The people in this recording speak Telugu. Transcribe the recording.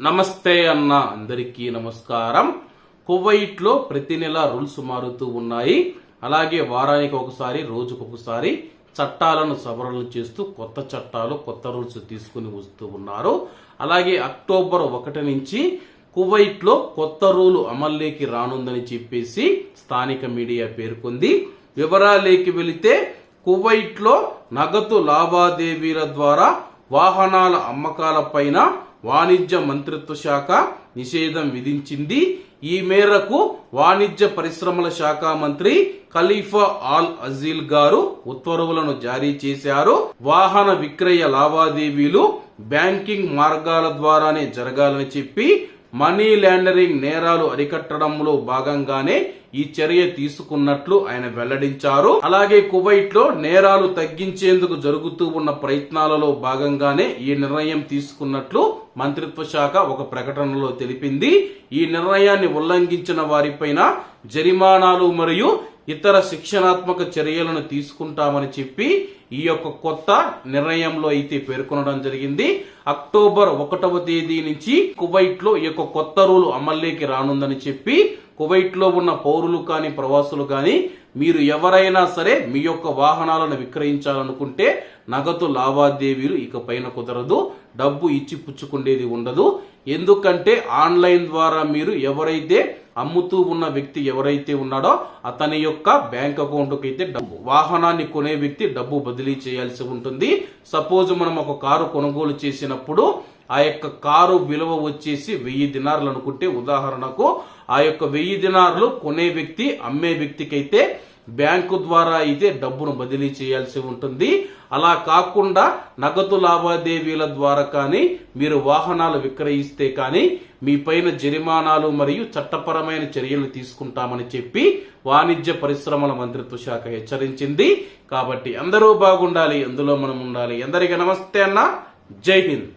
నమస్తే అన్న అందరికీ నమస్కారం. కువైట్లో ప్రతి నెల రూల్స్ మారుతూ ఉన్నాయి. అలాగే వారానికి ఒకసారి రోజుకు ఒకసారి చట్టాలను సవరణలు చేస్తూ కొత్త చట్టాలు కొత్త రూల్స్ తీసుకుని వస్తూ ఉన్నారు. అలాగే అక్టోబర్ ఒకటి నుంచి కువైట్లో కొత్త రూలు అమల్లోకి రానుందని చెప్పేసి స్థానిక మీడియా పేర్కొంది. వివరాలేకి వెళితే కువైట్లో నగదు లావాదేవీల ద్వారా వాహనాల అమ్మకాలపైన వాణిజ్య మంత్రిత్వ శాఖ నిషేధం విధించింది. ఈ మేరకు వాణిజ్య పరిశ్రమల శాఖ మంత్రి ఖలీఫా ఆల్ అజీల్ గారు ఉత్తర్వులను జారీ చేశారు. వాహన విక్రయ లావాదేవీలు బ్యాంకింగ్ మార్గాల ద్వారానే జరగాలని చెప్పి మనీ లాండరింగ్ నేరాలు అరికట్టడంలో భాగంగానే ఈ చర్య తీసుకున్నట్లు ఆయన వెల్లడించారు. అలాగే కువైట్లో నేరాలు తగ్గించేందుకు జరుగుతూ ఉన్న ప్రయత్నాలలో భాగంగానే ఈ నిర్ణయం తీసుకున్నట్లు మంత్రిత్వ శాఖ ఒక ప్రకటనలో తెలిపింది. ఈ నిర్ణయాన్ని ఉల్లంఘించిన వారిపైన జరిమానాలు మరియు ఇతర శిక్షణాత్మక చర్యలను తీసుకుంటామని చెప్పి ఈ యొక్క కొత్త నిర్ణయంలో అయితే పేర్కొనడం జరిగింది. అక్టోబర్ ఒకటవ తేదీ నుంచి కువైట్లో ఈ యొక్క కొత్త రూలు అమల్లోకి రానుందని చెప్పి కువైట్లో ఉన్న పౌరులు కానీ ప్రవాసులు కానీ మీరు ఎవరైనా సరే మీ యొక్క వాహనాలను విక్రయించాలనుకుంటే నగదు లావాదేవీలు ఇక పైన కుదరదు డబ్బు ఇచ్చి పుచ్చుకుండేది ఉండదు. ఎందుకంటే ఆన్లైన్ ద్వారా మీరు ఎవరైతే అమ్ముతూ ఉన్న వ్యక్తి ఎవరైతే ఉన్నాడో అతని యొక్క బ్యాంక్ అకౌంట్కి అయితే డబ్బు వాహనాన్ని కొనే వ్యక్తి డబ్బు బదిలీ చేయాల్సి ఉంటుంది. సపోజ్ మనం ఒక కారు కొనుగోలు చేసినప్పుడు ఆ యొక్క కారు విలువ వచ్చేసి వెయ్యి దినార్లు అనుకుంటే ఉదాహరణకు ఆ యొక్క వెయ్యి దినార్లు కొనే వ్యక్తి అమ్మే వ్యక్తికైతే బ్యాంకు ద్వారా అయితే డబ్బును బదిలీ చేయాల్సి ఉంటుంది. అలా కాకుండా నగదు లావాదేవీల ద్వారా కానీ మీరు వాహనాలు విక్రయిస్తే కానీ మీ పైన జరిమానాలు మరియు చట్టపరమైన చర్యలు తీసుకుంటామని చెప్పి వాణిజ్య పరిశ్రమల మంత్రిత్వ శాఖ హెచ్చరించింది. కాబట్టి అందరూ బాగుండాలి అందులో మనం ఉండాలి. అందరికీ నమస్తే అన్న. జై హింద్.